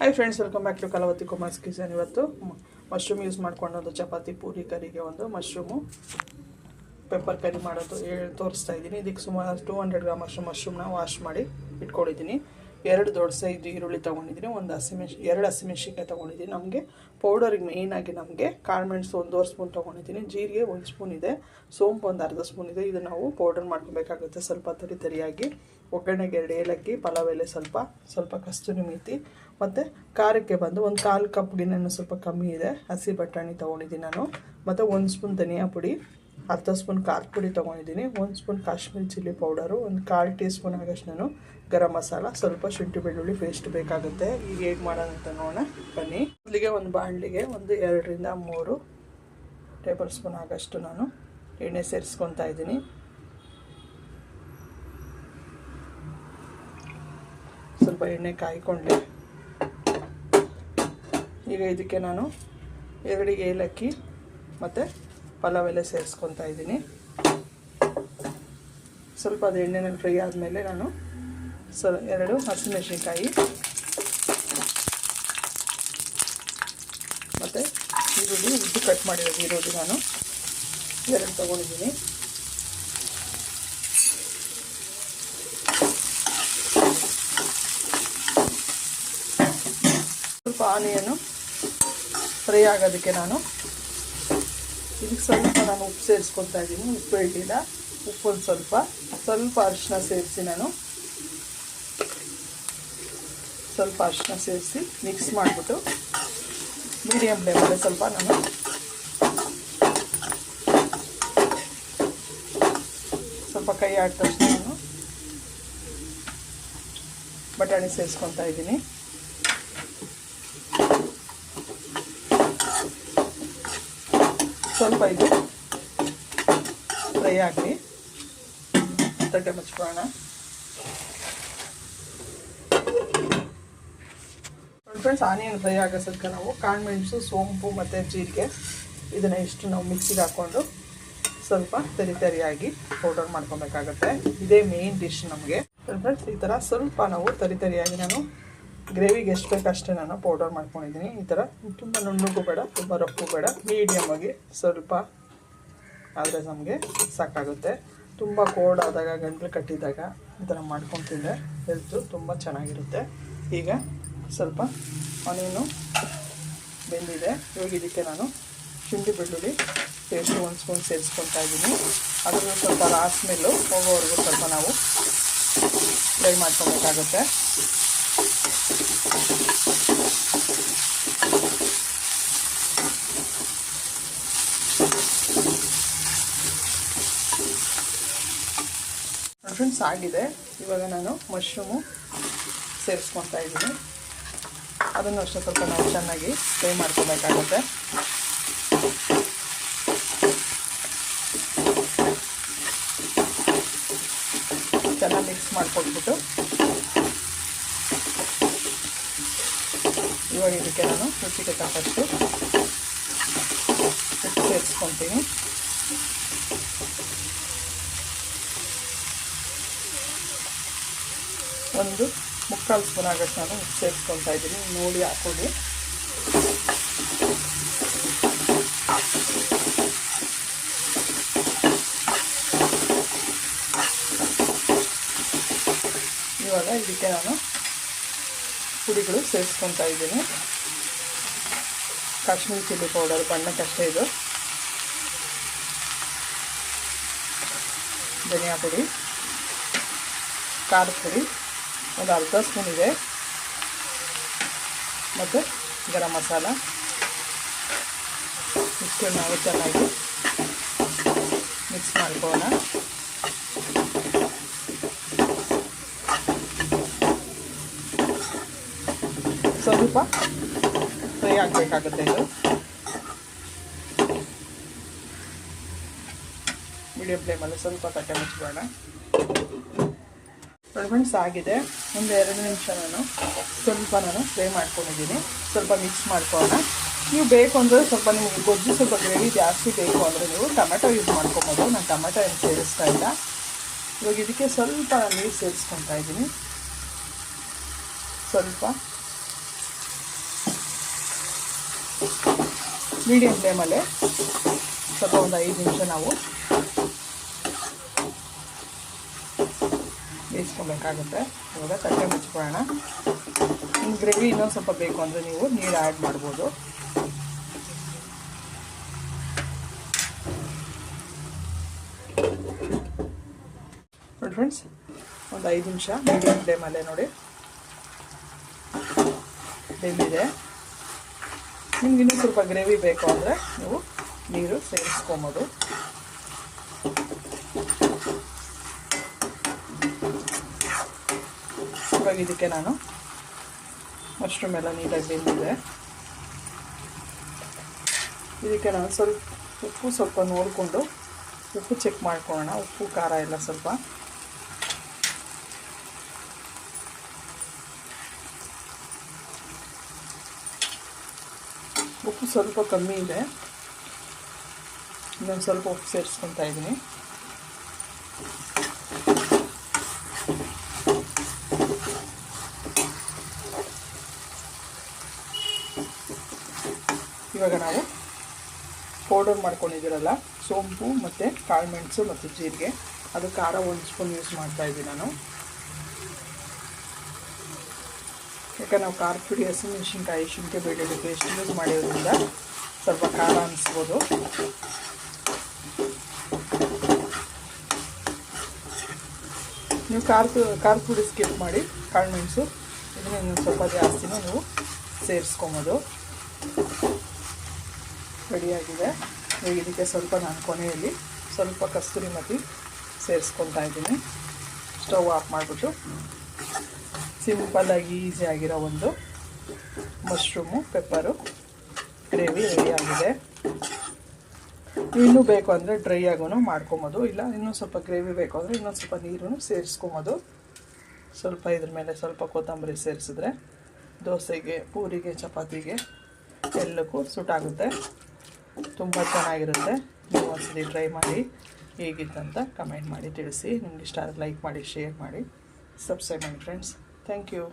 Hi friends welcome back to Kalavathi Kumar's kitchen ಇವತ್ತು mushroom use ಮಾಡ್ಕೊಂಡು ಒಂದು ಚಪಾತಿ ಪೂರಿ ಕರಿಗೆ ಒಂದು ಮಶ್ರೂಮು ಪೆಪ್ಪರ್ ಕರಿ ಮಾಡೋದು ಹೇಳಿ ತೋರಿಸ್ತಾ ಇದ್ದೀನಿ. ಇದಕ್ಕೆ ಸುಮಾರು ಟೂ ಹಂಡ್ರೆಡ್ ಗ್ರಾಮ್ ಅಷ್ಟು ಮಶ್ರೂಮ್ನ ವಾಶ್ ಮಾಡಿ ಇಟ್ಕೊಂಡಿದ್ದೀನಿ. ಎರಡು ದೊಡ್ಡ ಸೈಜ್ ಈರುಳ್ಳಿ ತೊಗೊಂಡಿದ್ದೀನಿ, ಒಂದು ಹಸಿಮೆಣ್ ಎರಡು ಹಸಿಮೆಣ್ಸಿಕಾಯಿ ತೊಗೊಂಡಿದ್ದೀನಿ. ನಮಗೆ ಪೌಡರಿಗೆ ಮೇಯ್ನಾಗಿ ನಮಗೆ ಕಾಳು ಮೆಣಸು ಒಂದೂವರೆ ಸ್ಪೂನ್ ತೊಗೊಂಡಿದ್ದೀನಿ. ಜೀರಿಗೆ ಒಂದು ಸ್ಪೂನ್ ಇದೆ, ಸೋಂಪು ಒಂದು ಅರ್ಧ ಸ್ಪೂನ್ ಇದೆ. ಇದು ನಾವು ಪೌಡರ್ ಮಾಡ್ಕೊಬೇಕಾಗುತ್ತೆ ಸ್ವಲ್ಪ ತರಿ ತರಿಯಾಗಿ. ಒಗ್ಗರಣೆಗೆ ಎರಡು ಏಲಕ್ಕಿ, ಪಲಾವ್ ಎಲೆ ಸ್ವಲ್ಪ ಸ್ವಲ್ಪ ಕಸ್ತೂರಿ ಮೇತಿ. ಮತ್ತು ಖಾರಕ್ಕೆ ಬಂದು ಒಂದು ಕಾಲು ಕಪ್ಗಿನ ಸ್ವಲ್ಪ ಕಮ್ಮಿ ಇದೆ. ಹಸಿ ಬಟಾಣಿ ತೊಗೊಂಡಿದ್ದೀನಿ ನಾನು. ಮತ್ತು ಒಂದು ಸ್ಪೂನ್ ಧನಿಯಾ ಪುಡಿ. ಅರ್ಧ ಸ್ಪೂನ್ ಖಾರ ಪುಡಿ ತೊಗೊಂಡಿದ್ದೀನಿ, ಒಂದು ಸ್ಪೂನ್ ಕಾಶ್ಮೀರಿ ಚಿಲ್ಲಿ ಪೌಡರು ಒಂದು ಕಾಲು ಟೀ ಸ್ಪೂನ್ ಆಗಷ್ಟು ನಾನು ಗರಂ ಮಸಾಲ, ಸ್ವಲ್ಪ ಶುಂಠಿ ಬೆಳ್ಳುಳ್ಳಿ ಪೇಸ್ಟ್ ಬೇಕಾಗುತ್ತೆ. ಈಗ ಹೇಗೆ ಮಾಡೋಣ ಅಂತ ನೋಡೋಣ. ಬನ್ನಿ. ಮೊದಲಿಗೆ ಒಂದು ಬಾಣಲಿಗೆ ಒಂದು ಎರಡರಿಂದ ಮೂರು ಟೇಬಲ್ ಸ್ಪೂನ್ ಆಗಷ್ಟು ನಾನು ಎಣ್ಣೆ ಸೇರಿಸ್ಕೊತಾ ಇದ್ದೀನಿ. ಸ್ವಲ್ಪ ಎಣ್ಣೆ ಕಾಯ್ಕೊಂಡೆ. ಈಗ ಇದಕ್ಕೆ ನಾನು ಎರಡು ಏಲಕ್ಕಿ ಮತ್ತು ಪಲಾವ್ ಎಲ್ಲ ಸೇರಿಸ್ಕೊತಾ ಇದ್ದೀನಿ. ಸ್ವಲ್ಪ ಅದು ಎಣ್ಣೆನಲ್ಲಿ ಫ್ರೈ ಆದಮೇಲೆ ನಾನು ಸ ಎರಡು ಹಸಿಮೆಣಸಿನ್ಕಾಯಿ. ಮತ್ತು ಈರುಳ್ಳಿ ಉದ್ದು ಕಟ್ ಮಾಡಿರೋದು ಈರುಳ್ಳಿ ನಾನು. ಎರಡು ತೊಗೊಂಡಿದ್ದೀನಿ. ಸ್ವಲ್ಪ ಆನಿಯನ್ನು ಫ್ರೈ ಆಗೋದಕ್ಕೆ ನಾನು ಇದಕ್ಕೆ ಸ್ವಲ್ಪ ನಾನು ಉಪ್ಪು ಸೇರಿಸ್ಕೊತಾ ಇದ್ದೀನಿ ಉಪ್ಪು ಹೇಳಿಲ್ಲ ಉಪ್ಪು ಒಂದು ಸ್ವಲ್ಪ. ಸ್ವಲ್ಪ ಅರಿಶಿನ ಸೇರಿಸಿ ನಾನು. ಸ್ವಲ್ಪ ಅರಿಶಿನ ಸೇರಿಸಿ ಮಿಕ್ಸ್ ಮಾಡಿಬಿಟ್ಟು ಮೀಡಿಯಮ್ ಫ್ಲೇಮಲ್ಲಿ ಸ್ವಲ್ಪ ನಾನು ಸ್ವಲ್ಪ ಕೈ ಆಟ ನಾನು ಬಟಾಣಿ ಸೇರಿಸ್ಕೊತಾ ಇದ್ದೀನಿ ಸ್ವಲ್ಪ ಇದು ಫ್ರೈ ಆಗಲಿ. ತಟ್ಟೆ ಮುಚ್ಕೊಳ್ಳೋಣ. ಫ್ರೆಂಡ್ಸ್ ಆನಿಯನ್ ಫ್ರೈ ಆಗೋಸಕ್ಕೆ ನಾವು ಕಾಣ್ಮೆಣಸು ಸೋಂಪು ಮತ್ತು ಜೀರಿಗೆ ಇದನ್ನು ಇಷ್ಟು ನಾವು ಮಿಕ್ಸಿಗೆ ಹಾಕ್ಕೊಂಡು ಸ್ವಲ್ಪ ತರಿ ತರಿಯಾಗಿ ಪೌಡರ್ ಮಾಡ್ಕೊಬೇಕಾಗತ್ತೆ. ಇದೇ ಮೇನ್ ಡಿಶ್ ನಮಗೆ. ಫ್ರೆಂಡ್ಸ್ ಈ ಥರ ಸ್ವಲ್ಪ ನಾವು ತರಿ ತರಿಯಾಗಿ ನಾನು ಗ್ರೇವಿಗೆ ಎಷ್ಟು ಅಷ್ಟೇ ನಾನು ಪೌಡರ್ ಮಾಡ್ಕೊಂಡಿದ್ದೀನಿ. ಈ ಥರ ತುಂಬ ನುಣ್ಣಗೂ ಬೇಡ, ತುಂಬ ರಪ್ಪು ಬೇಡ. ಮೀಡಿಯಮ್ ಆಗಿ ಸ್ವಲ್ಪ ಆದರೆ ನಮಗೆ ಸಾಕಾಗುತ್ತೆ. ತುಂಬ ಕೋಲ್ಡ್ ಆದಾಗ, ಗಂಟಲು ಕಟ್ಟಿದಾಗ ಈ ಥರ ಮಾಡ್ಕೊತಿದ್ದೆ ಹೆಲ್ತು ತುಂಬ ಚೆನ್ನಾಗಿರುತ್ತೆ. ಈಗ ಸ್ವಲ್ಪ ಆನಿಯನು ಬೆಂದಿದೆ. ಇವಾಗ ಇದಕ್ಕೆ ನಾನು ಶುಂಠಿ ಬೆಳ್ಳುಳ್ಳಿ ಪೇಸ್ಟ್ ಒಂದು ಸ್ಪೂನ್ ಸೇರಿಸ್ಕೊತಾ ಇದ್ದೀನಿ. ಅದನ್ನು ಸ್ವಲ್ಪ ರಾಸ್ಮೇಲು ಹೋಗೋವರೆಗೂ ಸ್ವಲ್ಪ ನಾವು ಫ್ರೈ ಮಾಡ್ಕೊಬೇಕಾಗುತ್ತೆ. ಫ್ರೆಂಡ್ಸ್ ಆಗಿದೆ ಇವಾಗ ನಾನು ಮಶ್ರೂಮು ಸೇರಿಸ್ಕೊತಾ ಇದ್ದೀನಿ. ಅದನ್ನು ಅಷ್ಟೇ ಸ್ವಲ್ಪ ನಾವು ಚೆನ್ನಾಗಿ ಫ್ರೈ ಮಾಡ್ಕೋಬೇಕಾಗುತ್ತೆ. ಚೆನ್ನಾಗಿ ಮಿಕ್ಸ್ ಮಾಡಿಕೊಟ್ಬಿಟ್ಟು ಇವಾಗ ಇದಕ್ಕೆ ನಾನು ರುಚಿಗೆ ತಕ್ಕಷ್ಟು ಸೇರಿಸ್ಕೊತೀನಿ ಒಂದು ಮುಕ್ಕಾಲು ಸ್ಪೂನ್ ಆಗಷ್ಟು ನಾನು ಉಪ್ಪು ಇದ್ದೀನಿ. ನೋಡಿ ಹಾಕೊಳ್ಳಿ. ಇವಾಗ ಇದಕ್ಕೆ ನಾನು ಪುಡಿಗಳು ಸೇರಿಸ್ಕೊತಾ ಇದ್ದೀನಿ. ಕಾಶ್ಮೀರಿ ಚಿಲ್ಲಿ ಪೌಡರ್ ಬಣ್ಣಕ್ಕಷ್ಟೇ ಇದು. ಧನಿಯಾ ಪುಡಿ, ಖಾರದ ಪುಡಿ. ಒಂದು ಅರ್ಧ ಸ್ಪೂನ್ ಇದೆ. ಮತ್ತು ಗರಂ ಮಸಾಲ. ಇಷ್ಟು ನಾವು ಚೆನ್ನಾಗಿ ಮಿಕ್ಸ್ ಮಾಡ್ಕೋಣ. ಸ್ವಲ್ಪ ಫ್ರೈ ಆಗಬೇಕಾಗುತ್ತೆ ಇದು. ಮೀಡಿಯಂ ಫ್ಲೇಮಲ್ಲಿ ಸ್ವಲ್ಪ ತಟ್ಟೆ ಮುಚ್ಕೊಳ್ಳೋಣ. ಕಳ್ಮೆಣ್ಸು ಆಗಿದೆ. ಒಂದು ಎರಡು ನಿಮಿಷ ನಾನು ಸ್ವಲ್ಪ ನಾನು ಫ್ರೈ ಮಾಡ್ಕೊಂಡಿದ್ದೀನಿ. ಸ್ವಲ್ಪ ಮಿಕ್ಸ್ ಮಾಡ್ಕೊಳ್ಳೋಣ. ನೀವು ಬೇಕು ಅಂದರೆ ಸ್ವಲ್ಪ ನಿಮಗೆ ಗೊಜ್ಜು ಸ್ವಲ್ಪ ಗ್ರೇವಿ ಜಾಸ್ತಿ ಬೇಕು ಅಂದರೆ ನೀವು ಟೊಮೆಟೊ ಯೂಸ್ ಮಾಡ್ಕೊಬೋದು. ನಾನು ಟೊಮೆಟೊ ಏನು ಸೇರಿಸ್ತಾ ಇಲ್ಲ. ಇವಾಗ ಇದಕ್ಕೆ ಸ್ವಲ್ಪ ನೀರು ಸೇರಿಸ್ಕೊತಾ ಇದ್ದೀನಿ. ಸ್ವಲ್ಪ. ಮೀಡಿಯಮ್ ಟೈಮಲ್ಲೇ ಸ್ವಲ್ಪ ಒಂದು ಐದು ನಿಮಿಷ ನಾವು ಬೇಯಿಸ್ಕೊಬೇಕಾಗುತ್ತೆ ಇವಾಗ ತಟ್ಟೆ ಮುಚ್ಕೊಳ್ಳೋಣ. ನಿಮ್ಮ ಗ್ರೇವಿ ಇನ್ನೊಂದು ಸ್ವಲ್ಪ ಬೇಕು ಅಂದರೆ ನೀವು ನೀರು ಆ್ಯಡ್ ಮಾಡ್ಬೋದು. ನೋಡಿ ಫ್ರೆಂಡ್ಸ್ ಒಂದು ಐದು ನಿಮಿಷ ಮೀಡಿಯಮ್ ಫ್ಲೇಮಲ್ಲೇ ನೋಡಿ. ಬೆಂದಿದೆ. ನಿಮ್ಗೆ ಇನ್ನೂ ಸ್ವಲ್ಪ ಗ್ರೇವಿ ಬೇಕು ಅಂದರೆ ನೀವು ನೀರು ಸೇರಿಸ್ಕೊಬೋದು. ಇವಾಗ ಇದಕ್ಕೆ ನಾನು ಮಶ್ರೂಮ್ ಎಲ್ಲ ನೀಟಾಗಿ ಬೆಂದಿದೆ. ಇದಕ್ಕೆ ನಾನು ಸ್ವಲ್ಪ ಉಪ್ಪು ಸ್ವಲ್ಪ ನೋಡಿಕೊಂಡು ಉಪ್ಪು ಚೆಕ್ ಮಾಡ್ಕೊಳ್ಳೋಣ. ಉಪ್ಪು, ಖಾರ ಎಲ್ಲ ಸ್ವಲ್ಪ. ಉಪ್ಪು ಸ್ವಲ್ಪ ಕಮ್ಮಿ ಇದೆ. ಇನ್ನೊಂದು ಸ್ವಲ್ಪ ಉಪ್ಪು ಸೇರಿಸ್ಕೊತಾ ಇದ್ದೀನಿ. ಇವಾಗ ನಾವು ಪೌಡರ್ ಮಾಡ್ಕೊಂಡಿದ್ದೀರಲ್ಲ, ಸೋಂಪು ಮತ್ತು ಕಾಳುಮೆಣಸು ಮತ್ತು ಜೀರಿಗೆ. ಅದು ಖಾರ ಒಂದು ಸ್ಪೂನ್ ಯೂಸ್ ಮಾಡ್ತಾ ಇದ್ದೀನಿ ನಾನು. ಯಾಕೆ ನಾವು ಖಾರ ಪುಡಿ, ಹಸಿಮೆಣಸಿನ್ಕಾಯಿ, ಶುಂಠಿ ಬೆಳ್ಳುಳ್ಳಿ ಪೇಸ್ಟ್ ಯೂಸ್ ಮಾಡಿರೋದ್ರಿಂದ ಸ್ವಲ್ಪ ಖಾರ ಅನಿಸ್ಬೋದು. ನೀವು ಖಾರ ಖಾರ ಪುಡಿ ಸ್ಕಿಪ್ ಮಾಡಿ ಕಾಳುಮೆಣಸು ಇದನ್ನ ಸ್ವಲ್ಪ ಜಾಸ್ತಿನೂ ನೀವು ಸೇರಿಸ್ಕೊಬೋದು. ರೆಡಿಯಾಗಿದೆ. ಇದಕ್ಕೆ ಸ್ವಲ್ಪ ನಾನು ಕೊನೆಯಲ್ಲಿ ಸ್ವಲ್ಪ ಕಸ್ತೂರಿ ಮತಿ ಸೇರಿಸ್ಕೊತಾ ಇದ್ದೀನಿ. ಸ್ಟವ್ ಆಫ್ ಮಾಡಿಬಿಟ್ಟು ಸಿಂಪಲ್ಲಾಗಿ ಈಸಿ ಆಗಿರೋ ಒಂದು ಮಶ್ರೂಮು, ಪೆಪ್ಪರು, ಗ್ರೇವಿ ರೆಡಿಯಾಗಿದೆ ಇನ್ನೂ ಬೇಕು ಅಂದರೆ ಡ್ರೈ ಆಗೂ ಮಾಡ್ಕೊಬೋದು. ಇಲ್ಲ, ಇನ್ನೂ ಸ್ವಲ್ಪ ಗ್ರೇವಿ ಬೇಕು ಅಂದರೆ ಇನ್ನೊಂದು ಸ್ವಲ್ಪ ನೀರು ಸೇರಿಸ್ಕೊಬೋದು. ಸ್ವಲ್ಪ ಇದ್ರ ಮೇಲೆ ಸ್ವಲ್ಪ ಕೊತ್ತಂಬರಿ ಸೇರಿಸಿದ್ರೆ ದೋಸೆಗೆ, ಪೂರಿಗೆ, ಚಪಾತಿಗೆ ಎಲ್ಲಕ್ಕೂ ಸುಟ್ಟಾಗುತ್ತೆ ತುಂಬ ಚೆನ್ನಾಗಿರುತ್ತೆ. ನೀವು ಒಂದ್ಸತಿ ಟ್ರೈ ಮಾಡಿ ಹೇಗಿತ್ತಂತ ಕಮೆಂಟ್ ಮಾಡಿ ತಿಳಿಸಿ. ನಿಮ್ಗೆ ಇಷ್ಟ ಲೈಕ್ ಮಾಡಿ ಶೇರ್ ಮಾಡಿ. ಸಬ್ಸ್ಕ್ರೈಬ್ ಮಾಡಿ ಫ್ರೆಂಡ್ಸ್ ಥ್ಯಾಂಕ್ ಯು